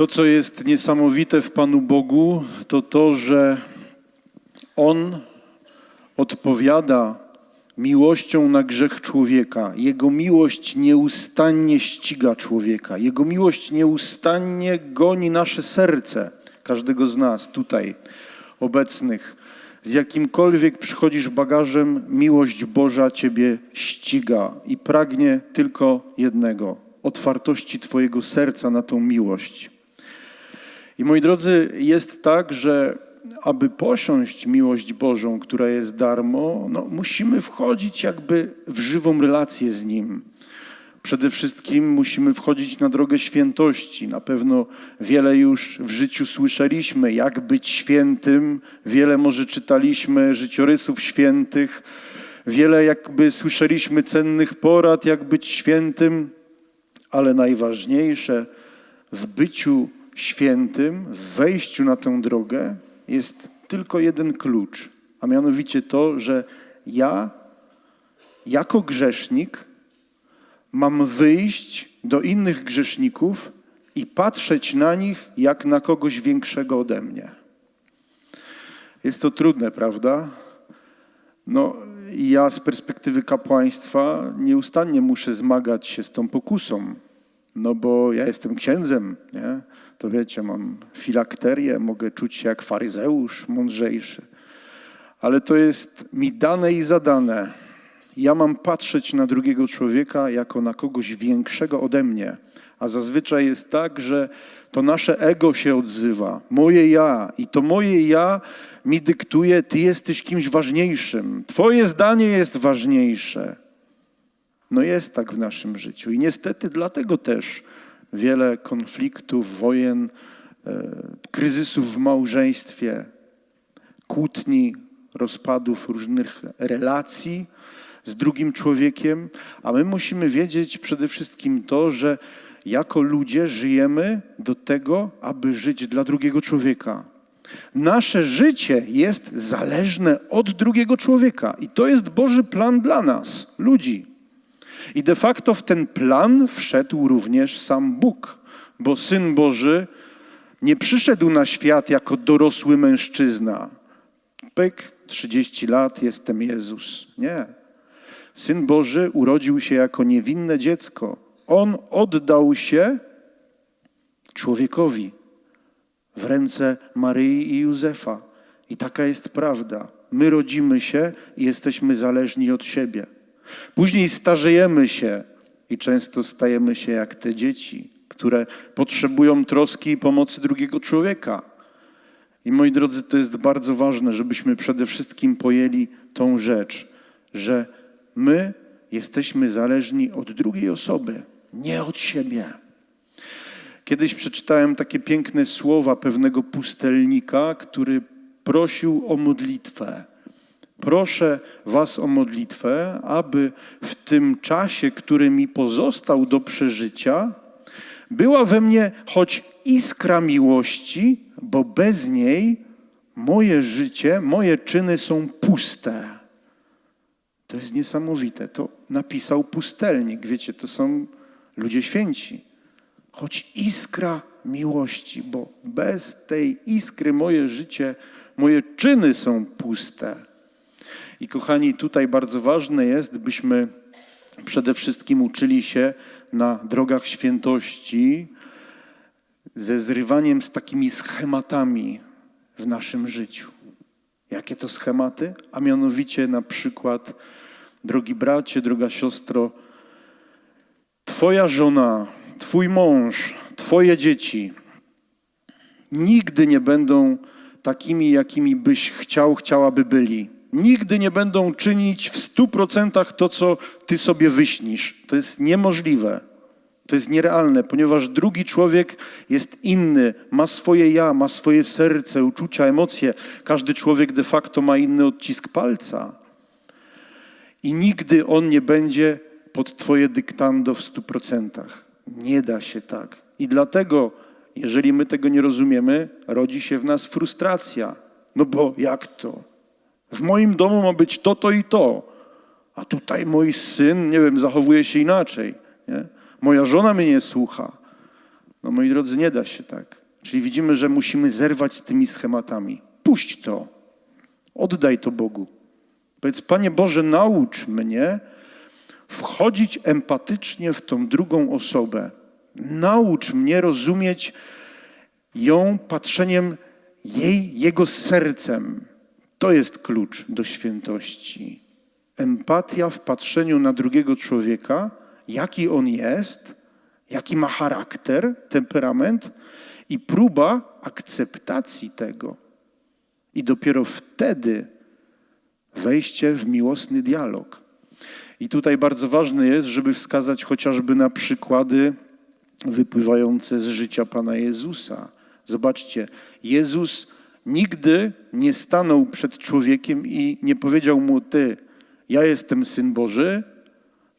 To, co jest niesamowite w Panu Bogu, to to, że On odpowiada miłością na grzech człowieka. Jego miłość nieustannie ściga człowieka. Jego miłość nieustannie goni nasze serce, każdego z nas tutaj obecnych. Z jakimkolwiek przychodzisz bagażem, miłość Boża Ciebie ściga i pragnie tylko jednego otwartości Twojego serca na tą miłość. I moi drodzy, jest tak, że aby posiąść miłość Bożą, która jest darmo, no, musimy wchodzić jakby w żywą relację z Nim. Przede wszystkim musimy wchodzić na drogę świętości. Na pewno wiele już w życiu słyszeliśmy, jak być świętym, wiele może czytaliśmy życiorysów świętych, wiele jakby słyszeliśmy cennych porad, jak być świętym, ale najważniejsze w byciu świętym, w wejściu na tę drogę jest tylko jeden klucz, a mianowicie to, że ja jako grzesznik mam wyjść do innych grzeszników i patrzeć na nich jak na kogoś większego ode mnie. Jest to trudne, prawda? No, ja z perspektywy kapłaństwa nieustannie muszę zmagać się z tą pokusą, no bo ja jestem księdzem, nie? To wiecie, mam filakterię, mogę czuć się jak faryzeusz, mądrzejszy. Ale to jest mi dane i zadane. Ja mam patrzeć na drugiego człowieka jako na kogoś większego ode mnie. A zazwyczaj jest tak, że to nasze ego się odzywa, moje ja. I to moje ja mi dyktuje, ty jesteś kimś ważniejszym. Twoje zdanie jest ważniejsze. No jest tak w naszym życiu. I niestety dlatego też wiele konfliktów, wojen, e, kryzysów w małżeństwie, kłótni, rozpadów różnych relacji z drugim człowiekiem, a my musimy wiedzieć przede wszystkim to, że jako ludzie żyjemy do tego, aby żyć dla drugiego człowieka. Nasze życie jest zależne od drugiego człowieka i to jest Boży plan dla nas, ludzi. I de facto w ten plan wszedł również sam Bóg, bo Syn Boży nie przyszedł na świat jako dorosły mężczyzna. Pyk, 30 lat, jestem Jezus. Nie. Syn Boży urodził się jako niewinne dziecko. On oddał się człowiekowi w ręce Maryi i Józefa. I taka jest prawda. My rodzimy się i jesteśmy zależni od siebie. Później starzejemy się i często stajemy się jak te dzieci, które potrzebują troski i pomocy drugiego człowieka. I moi drodzy, to jest bardzo ważne, żebyśmy przede wszystkim pojęli tą rzecz, że my jesteśmy zależni od drugiej osoby, nie od siebie. Kiedyś przeczytałem takie piękne słowa pewnego pustelnika, który prosił o modlitwę. Proszę Was o modlitwę, aby w tym czasie, który mi pozostał do przeżycia, była we mnie choć iskra miłości, bo bez niej moje życie, moje czyny są puste. To jest niesamowite. To napisał pustelnik. Wiecie, to są ludzie święci. Choć iskra miłości, bo bez tej iskry moje życie, moje czyny są puste. I kochani, tutaj bardzo ważne jest, byśmy przede wszystkim uczyli się na drogach świętości ze zrywaniem z takimi schematami w naszym życiu. Jakie to schematy? A mianowicie na przykład, drogi bracie, droga siostro, Twoja żona, Twój mąż, Twoje dzieci nigdy nie będą takimi, jakimi byś chciał, chciałaby byli nigdy nie będą czynić w stu procentach to, co ty sobie wyśnisz. To jest niemożliwe. To jest nierealne, ponieważ drugi człowiek jest inny, ma swoje ja, ma swoje serce, uczucia, emocje. Każdy człowiek de facto ma inny odcisk palca. I nigdy on nie będzie pod Twoje dyktando w stu procentach. Nie da się tak. I dlatego, jeżeli my tego nie rozumiemy, rodzi się w nas frustracja. No bo jak to? W moim domu ma być to, to i to. A tutaj mój syn, nie wiem, zachowuje się inaczej. Nie? Moja żona mnie nie słucha. No moi drodzy, nie da się tak. Czyli widzimy, że musimy zerwać z tymi schematami. Puść to. Oddaj to Bogu. Powiedz, Panie Boże, naucz mnie wchodzić empatycznie w tą drugą osobę. Naucz mnie rozumieć ją patrzeniem jej, jego sercem. To jest klucz do świętości. Empatia w patrzeniu na drugiego człowieka, jaki on jest, jaki ma charakter, temperament i próba akceptacji tego. I dopiero wtedy wejście w miłosny dialog. I tutaj bardzo ważne jest, żeby wskazać chociażby na przykłady wypływające z życia Pana Jezusa. Zobaczcie, Jezus nigdy nie stanął przed człowiekiem i nie powiedział mu: Ty, ja jestem syn Boży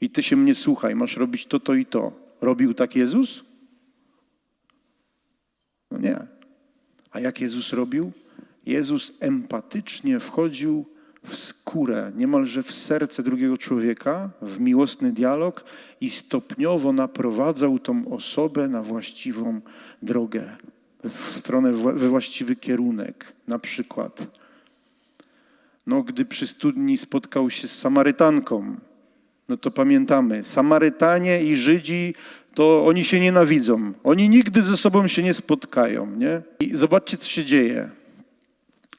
i ty się mnie słuchaj, masz robić to, to i to. Robił tak Jezus? No nie. A jak Jezus robił? Jezus empatycznie wchodził w skórę, niemalże w serce drugiego człowieka, w miłosny dialog i stopniowo naprowadzał tą osobę na właściwą drogę, w stronę, we właściwy kierunek. Na przykład, no, gdy przy studni spotkał się z Samarytanką, no to pamiętamy, Samarytanie i Żydzi, to oni się nienawidzą. Oni nigdy ze sobą się nie spotkają, nie? I zobaczcie, co się dzieje.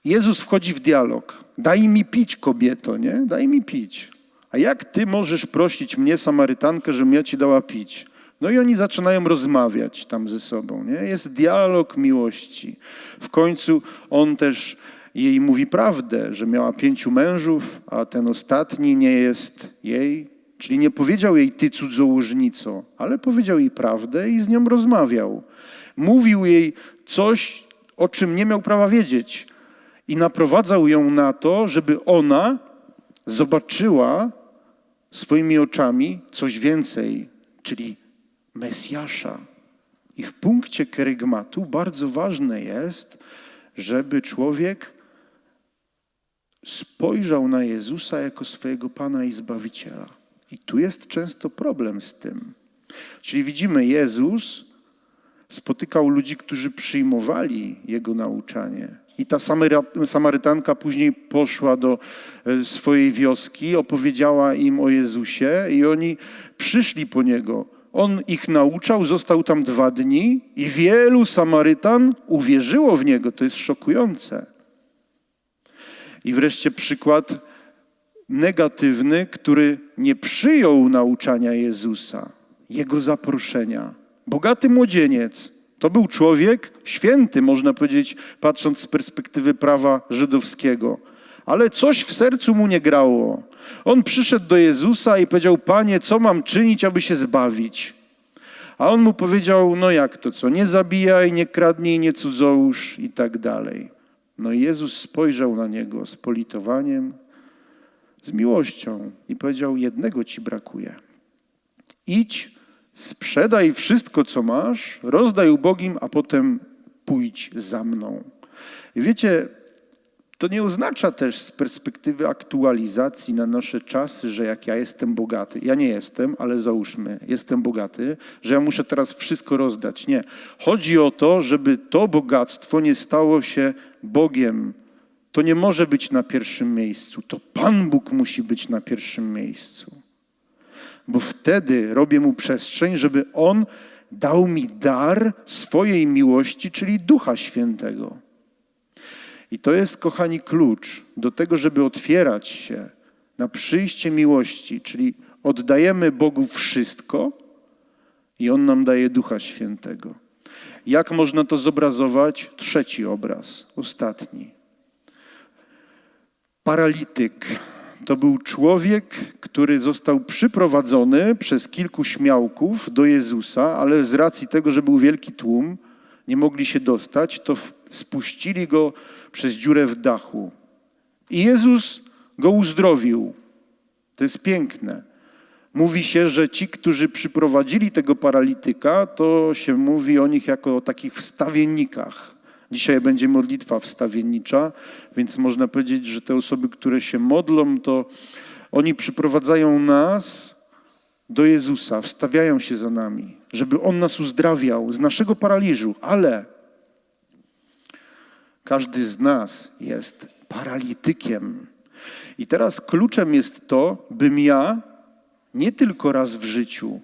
Jezus wchodzi w dialog. Daj mi pić, kobieto, nie? Daj mi pić. A jak ty możesz prosić mnie, Samarytankę, żebym ja ci dała pić? No i oni zaczynają rozmawiać tam ze sobą, nie? Jest dialog miłości. W końcu on też jej mówi prawdę, że miała pięciu mężów, a ten ostatni nie jest jej. Czyli nie powiedział jej ty cudzołożnico, ale powiedział jej prawdę i z nią rozmawiał. Mówił jej coś, o czym nie miał prawa wiedzieć i naprowadzał ją na to, żeby ona zobaczyła swoimi oczami coś więcej, czyli Mesjasza. I w punkcie kerygmatu bardzo ważne jest, żeby człowiek spojrzał na Jezusa jako swojego Pana i Zbawiciela. I tu jest często problem z tym. Czyli widzimy, Jezus spotykał ludzi, którzy przyjmowali Jego nauczanie. I ta Samarytanka później poszła do e, swojej wioski, opowiedziała im o Jezusie i oni przyszli po Niego. On ich nauczał, został tam dwa dni i wielu Samarytan uwierzyło w Niego. To jest szokujące. I wreszcie przykład negatywny, który nie przyjął nauczania Jezusa, Jego zaproszenia. Bogaty młodzieniec to był człowiek święty, można powiedzieć, patrząc z perspektywy prawa żydowskiego. Ale coś w sercu mu nie grało. On przyszedł do Jezusa i powiedział: Panie, co mam czynić, aby się zbawić? A on mu powiedział: No jak to co? Nie zabijaj, nie kradnij, nie cudzołóż i tak dalej. No Jezus spojrzał na niego z politowaniem, z miłością i powiedział: Jednego ci brakuje. Idź sprzedaj wszystko, co masz, rozdaj ubogim, a potem pójdź za mną. I wiecie, to nie oznacza też z perspektywy aktualizacji na nasze czasy, że jak ja jestem bogaty, ja nie jestem, ale załóżmy, jestem bogaty, że ja muszę teraz wszystko rozdać. Nie. Chodzi o to, żeby to bogactwo nie stało się Bogiem. To nie może być na pierwszym miejscu. To Pan Bóg musi być na pierwszym miejscu bo wtedy robię mu przestrzeń, żeby on dał mi dar swojej miłości, czyli Ducha Świętego. I to jest, kochani, klucz do tego, żeby otwierać się na przyjście miłości, czyli oddajemy Bogu wszystko i On nam daje Ducha Świętego. Jak można to zobrazować? Trzeci obraz, ostatni. Paralityk to był człowiek, który został przyprowadzony przez kilku śmiałków do Jezusa, ale z racji tego, że był wielki tłum, nie mogli się dostać, to spuścili go przez dziurę w dachu. I Jezus go uzdrowił. To jest piękne. Mówi się, że ci, którzy przyprowadzili tego paralityka, to się mówi o nich jako o takich wstawiennikach. Dzisiaj będzie modlitwa wstawiennicza, więc można powiedzieć, że te osoby, które się modlą, to oni przyprowadzają nas do Jezusa, wstawiają się za nami. Żeby On nas uzdrawiał z naszego paraliżu, ale każdy z nas jest paralitykiem. I teraz kluczem jest to, bym ja nie tylko raz w życiu,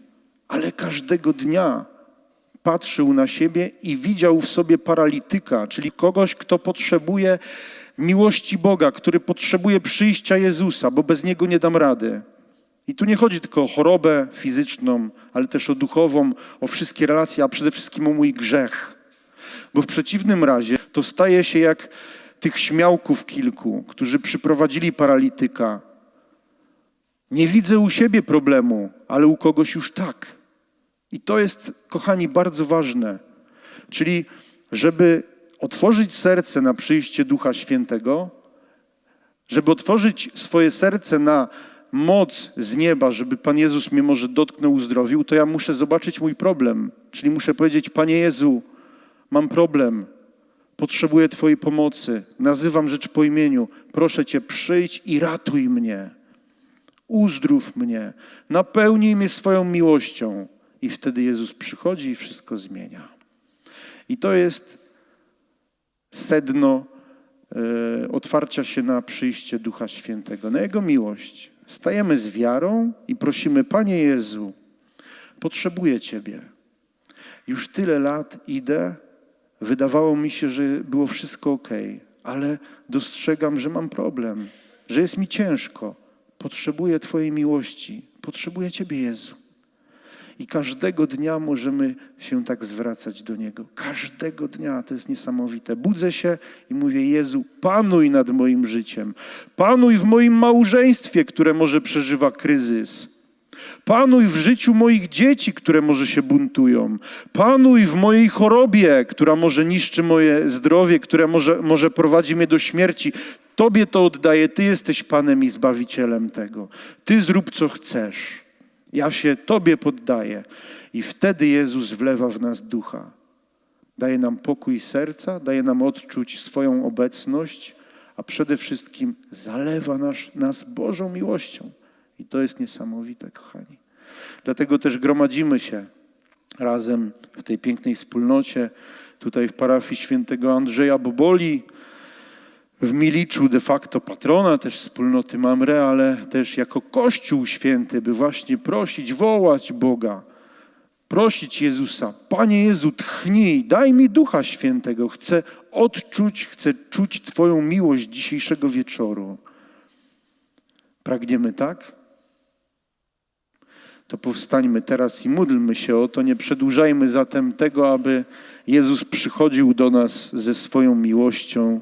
ale każdego dnia patrzył na siebie i widział w sobie paralityka, czyli kogoś, kto potrzebuje miłości Boga, który potrzebuje przyjścia Jezusa, bo bez niego nie dam rady. I tu nie chodzi tylko o chorobę fizyczną, ale też o duchową, o wszystkie relacje, a przede wszystkim o mój grzech. Bo w przeciwnym razie to staje się jak tych śmiałków kilku, którzy przyprowadzili paralityka. Nie widzę u siebie problemu, ale u kogoś już tak. I to jest, kochani, bardzo ważne. Czyli, żeby otworzyć serce na przyjście Ducha Świętego, żeby otworzyć swoje serce na moc z nieba, żeby Pan Jezus mnie może dotknął, uzdrowił, to ja muszę zobaczyć mój problem. Czyli muszę powiedzieć, Panie Jezu, mam problem, potrzebuję Twojej pomocy, nazywam rzecz po imieniu, proszę Cię, przyjdź i ratuj mnie, uzdrów mnie, napełnij mnie swoją miłością. I wtedy Jezus przychodzi i wszystko zmienia. I to jest sedno e, otwarcia się na przyjście Ducha Świętego, na Jego miłość. Stajemy z wiarą i prosimy, Panie Jezu, potrzebuję Ciebie. Już tyle lat idę, wydawało mi się, że było wszystko ok, ale dostrzegam, że mam problem, że jest mi ciężko. Potrzebuję Twojej miłości, potrzebuję Ciebie, Jezu. I każdego dnia możemy się tak zwracać do Niego. Każdego dnia to jest niesamowite. Budzę się i mówię: Jezu, panuj nad moim życiem. Panuj w moim małżeństwie, które może przeżywa kryzys. Panuj w życiu moich dzieci, które może się buntują. Panuj w mojej chorobie, która może niszczy moje zdrowie, która może, może prowadzi mnie do śmierci. Tobie to oddaję. Ty jesteś Panem i Zbawicielem tego. Ty zrób, co chcesz. Ja się Tobie poddaję. I wtedy Jezus wlewa w nas ducha. Daje nam pokój serca, daje nam odczuć swoją obecność, a przede wszystkim zalewa nas, nas Bożą miłością. I to jest niesamowite, kochani. Dlatego też gromadzimy się razem w tej pięknej wspólnocie, tutaj w parafii świętego Andrzeja Boboli, w Miliczu de facto patrona też wspólnoty Mamre, ale też jako Kościół Święty, by właśnie prosić, wołać Boga, prosić Jezusa, Panie Jezu, tchnij, daj mi Ducha Świętego, chcę odczuć, chcę czuć Twoją miłość dzisiejszego wieczoru. Pragniemy tak? To powstańmy teraz i módlmy się o to, nie przedłużajmy zatem tego, aby Jezus przychodził do nas ze swoją miłością,